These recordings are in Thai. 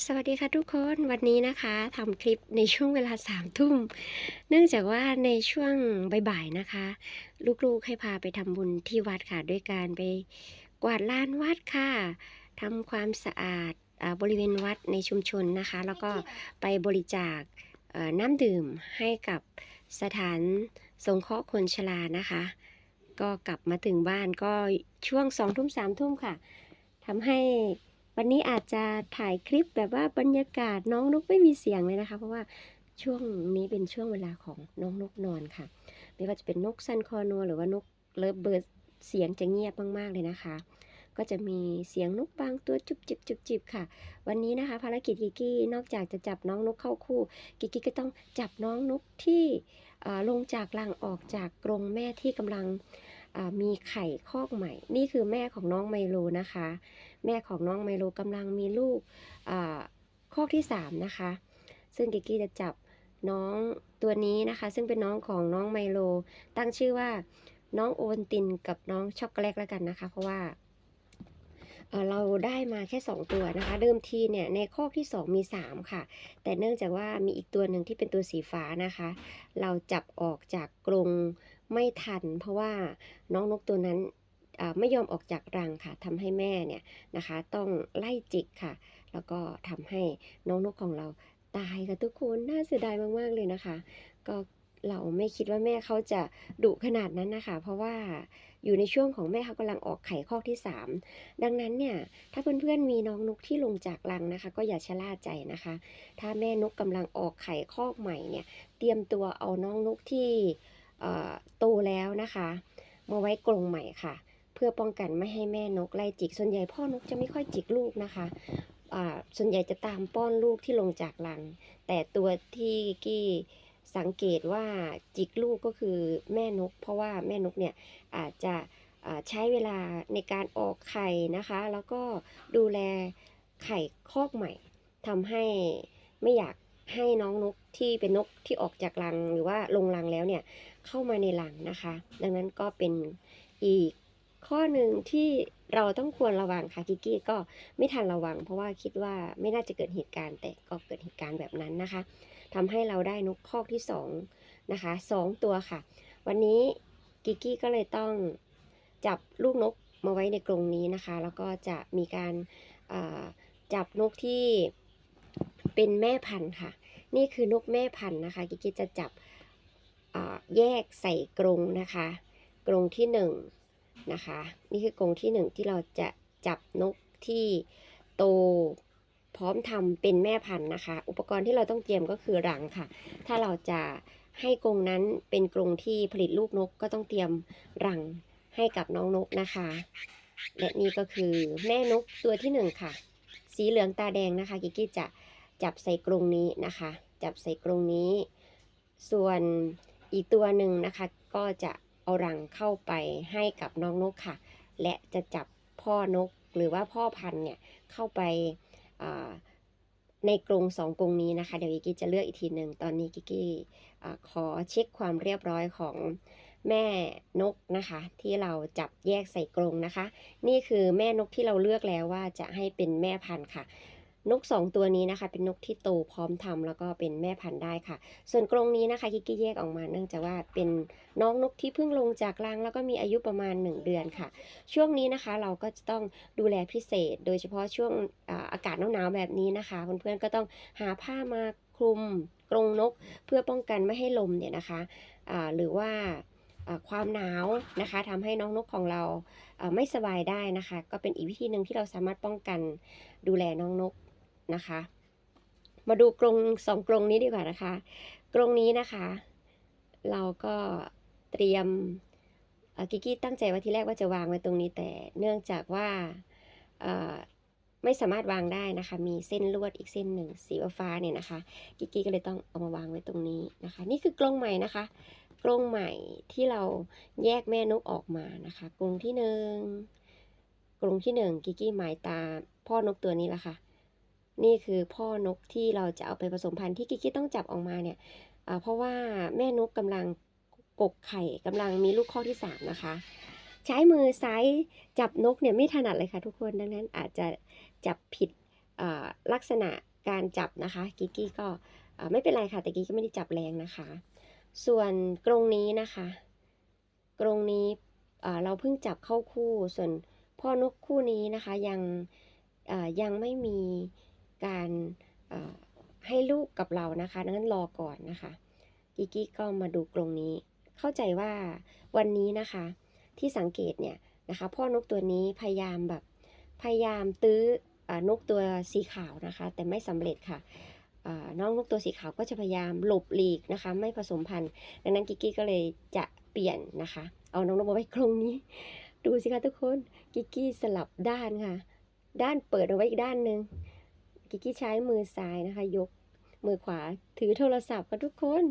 สวัสดีค่ะทุกคนวันนี้นะคะทำคลิปในช่วงเวลาสามทุ่ม เนื่องจากว่าในช่วงบ่ายๆนะคะ ลูกๆให้พาไปทำบุญที่วัดค่ะด้วยการไปกวาดลานวัดค่ะทำความสะอาดอบริเวณวัดในชุมชนนะคะ แล้วก็ไปบริจาคน้ำดื่มให้กับสถานสงเคราะห์คนชรานะคะ ก็กลับมาถึงบ้านก็ช่วงสองทุ่มสามทุ่มค่ะทำให้ วันนี้อาจจะถ่ายคลิปแบบว่าบรรยากาศน้องนกไม่มีเสียงเลยนะคะ เพราะว่าช่วงนี้เป็นช่วงเวลาของน้องนกนอนค่ะ ไม่ว่าจะเป็นนกซันคอนัวหรือว่านกเลิฟเบิร์ดเสียงจะเงียบมากๆเลยนะคะ ก็จะมีเสียงนกบางตัวจุบจิบจุบจิบค่ะ วันนี้นะคะ ภารกิจกิกกี้นอกจากจะจับน้องนกเข้าคู่ กิกกี้ก็ต้องจับน้องนกที่ลงจากรังออกจากกรงแม่ที่กำลัง มีไข่คอกใหม่ นี่คือแม่ของน้องไมโลนะคะ แม่ของน้องไมโลกำลังมีลูกคอกที่สามนะคะ ซึ่งกิกกี้จะจับน้องตัวนี้นะคะ ซึ่งเป็นน้องของน้องไมโล ตั้งชื่อว่าน้องโอวัลตินกับน้องช็อกโกแลตแล้วกันนะคะ เพราะว่าเอ่อเราได้มาแค่ 2 ตัวนะคะ เดิมทีเนี่ยในคอกที่ 2 มี 3 ค่ะ แต่เนื่องจากว่ามีอีกตัวหนึ่งที่เป็นตัวสีฟ้านะคะ เราจับออกจากกรง ไม่ทัน เพราะว่าน้องนกตัวนั้นไม่ยอมออกจากรังค่ะทำให้แม่เนี่ยนะคะ ต้องไล่จิกค่ะ แล้วก็ทำให้น้องนกของเราตายค่ะทุกคนน่าเสียดายมากๆเลยนะคะ ก็เราไม่คิดว่าแม่เขาจะดุขนาดนั้นนะคะ เพราะว่าอยู่ในช่วงของแม่เขากำลังออกไข่คอกที่ 3 ดังนั้นเนี่ย ถ้าเพื่อนๆมีน้องนกที่ลงจากรังนะคะ ก็อย่าชะล่าใจนะคะ ถ้าแม่นกกำลังออกไข่คอกใหม่เนี่ย เตรียมตัวเอาน้องนกที่ โตแล้วนะคะมาไว้กรงใหม่ค่ะ เพื่อป้องกันไม่ให้แม่นกไล่จิก ส่วนใหญ่พ่อนกจะไม่ค่อยจิกลูกนะคะส่วนใหญ่จะตามป้อนลูกที่ลงจากรัง แต่ตัวที่กี้สังเกตว่าจิกลูกก็คือแม่นก เพราะว่าแม่นกเนี่ยอาจจะใช้เวลาในการออกไข่นะคะ แล้วก็ดูแลไข่คอกใหม่ทำให้ไม่อยาก ให้น้องนกที่เป็นนกที่ออกจากรังหรือว่าลงรังแล้วเนี่ยเข้ามาในรังนะคะ ดังนั้นก็เป็นอีกข้อหนึ่งที่เราต้องควรระวังค่ะกิกกี้ก็ไม่ทันระวัง เพราะว่าคิดว่าไม่น่าจะเกิดเหตุการณ์ แต่ก็เกิดเหตุการณ์แบบนั้นนะคะทำให้เราได้นกคอกที่สองนะคะสองตัวค่ะ วันนี้กิกกี้ก็เลยต้องจับลูกนกมาไว้ในกรงนี้นะคะ แล้วก็จะมีการาจับนกที่ เป็นแม่พันธุ์ค่ะ นี่คือนกแม่พันธุ์นะคะ กิกิจะจับแยกใส่กรงนะคะ กรงที่หนึ่งนะคะ นี่คือกรงที่หนึ่งที่เราจะจับนกที่โตพร้อมทำเป็นแม่พันธุ์นะคะ อุปกรณ์ที่เราต้องเตรียมก็คือรังค่ะ ถ้าเราจะให้กรงนั้นเป็นกรงที่ผลิตลูกนกก็ต้องเตรียมรังให้กับน้องนกนะคะ และนี่ก็คือแม่นกตัวที่หนึ่งค่ะ สีเหลืองตาแดงนะคะกิกกี้จะ จับใส่กรงนี้นะคะ จับใส่กรงนี้ ส่วนอีกตัวหนึ่งนะคะ ก็จะเอารังเข้าไปให้กับน้องนกค่ะ และจะจับพ่อนกหรือว่าพ่อพันธุ์เนี่ยเข้าไปในกรงสองกรงนี้นะคะเดี๋ยวกิกกี้จะเลือกอีกทีหนึ่งตอนนี้กิกกี้ขอเช็คความเรียบร้อยของแม่นกนะคะ ที่เราจับแยกใส่กรงนะคะ นี่คือแม่นกที่เราเลือกแล้วว่าจะให้เป็นแม่พันธุ์ค่ะ นกสองตัวนี้นะคะ เป็นนกที่โตพร้อมทำแล้วก็เป็นแม่พันธุ์ได้ค่ะ ส่วนกรงนี้นะคะกิกกี้แยกออกมาเนื่องจากว่าเป็นน้องนกที่เพิ่งลงจากรัง แล้วก็มีอายุประมาณ 1 เดือนค่ะ ช่วงนี้นะคะเราก็จะต้องดูแลพิเศษ โดยเฉพาะช่วงอากาศหนาวๆแบบนี้นะคะเพื่อนๆก็ต้องหาผ้ามาคลุมกรงนกเพื่อป้องกันไม่ให้ลมเนี่ยนะคะอ่าหรือว่าความหนาวนะคะทำให้น้องนกของเราไม่สบายได้นะคะ ก็เป็นอีกวิธีหนึ่งที่เราสามารถป้องกันดูแลน้องนก นะคะ มาดูกรงสองกรงนี้ดีกว่านะคะ กรงนี้นะคะ เราก็เตรียมกิกกี้ตั้งใจว่าที่แรกว่าจะวางไว้ตรงนี้แต่เนื่องจากว่าไม่สามารถวางได้นะคะ มีเส้นลวดอีกเส้นหนึ่งสีฟ้าเนี่ยนะคะ กิกกี้ก็เลยต้องเอามาวางไว้ตรงนี้นะคะ นี่คือกรงใหม่นะคะ กรงใหม่ที่เราแยกแม่นกออกมานะคะ กรงที่หนึ่งกรงที่หนึ่งกิกกี้หมายตาพ่อนกตัวนี้ละค่ะ นี่คือพ่อนกที่เราจะเอาไปผสมพันธุ์ที่กิกกี้ต้องจับออกมาเนี่ยเพราะว่าแม่นกกำลังกกไข่กำลังมีลูกข้อที่สามนะคะ ใช้มือซ้ายจับนกเนี่ยไม่ถนัดเลยค่ะทุกคนดังนั้นอาจจะจับผิดลักษณะการจับนะคะกิกกี้ก็ไม่เป็นไรค่ะแต่กิ๊กก็ไม่ได้จับแรงนะคะ ส่วนกรงนี้นะคะกรงนี้เราเพิ่งจับเข้าคู่ส่วนพ่อนกคู่นี้นะคะยังยังไม่มี การให้ลูกกับเรานะคะดังนั้นรอก่อนนะคะกิกกี้ก็มาดูกรงนี้ เข้าใจว่าวันนี้นะคะ ที่สังเกตเนี่ยนะคะพ่อนกตัวนี้พยายามแบบพยายามตื้ออนกตัวสีขาวนะคะ แต่ไม่สำเร็จค่ะน้องนกตัวสีขาวก็จะพยายามหลบหลีกนะคะ ไม่ผสมพันธุ์ดังนั้นกิกกี้ก็เลยจะเปลี่ยนนะคะ เอาน้องนกมาไว้กรงนี้ ดูสิคะทุกคนกิกกี้สลับด้านค่ะ ด้านเปิดเอาไว้อีกด้านหนึ่ง กิกกี้ใช้มือซ้ายนะคะ ยกมือขวาถือโทรศัพท์ค่ะทุกคน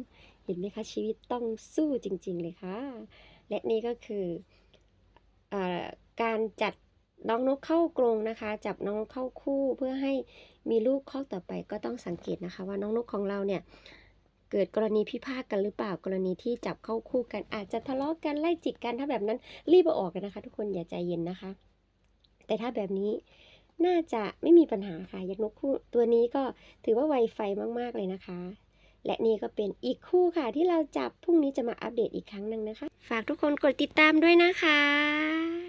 เห็นไหมคะชีวิตต้องสู้จริง ๆ เลยค่ะ และนี่ก็คืออการจัดน้องนกเข้ากรงนะคะ จับน้องนกเข้าคู่เพื่อให้มีลูกคอกต่อไปก็ต้องสังเกตนะคะ ว่าน้องนกของเราเนี่ยเกิดกรณีพิพาทกันหรือเปล่ากรณีที่จับเข้าคู่กันอาจจะทะเลาะกันไล่จิกกันถ้าแบบนั้นรีบเอาออกกันนะคะ ทุกคนอย่าใจเย็นนะคะ แต่ถ้าแบบนี้ น่าจะไม่มีปัญหาค่ะยักษ์นกคู่ตัวนี้ก็ถือว่าไวไฟมากๆเลยนะคะ และนี่ก็เป็นอีกคู่ค่ะ ที่เราจับพรุ่งนี้จะมาอัปเดตอีกครั้งหนึ่งนะคะ ฝากทุกคนกดติดตามด้วยนะคะ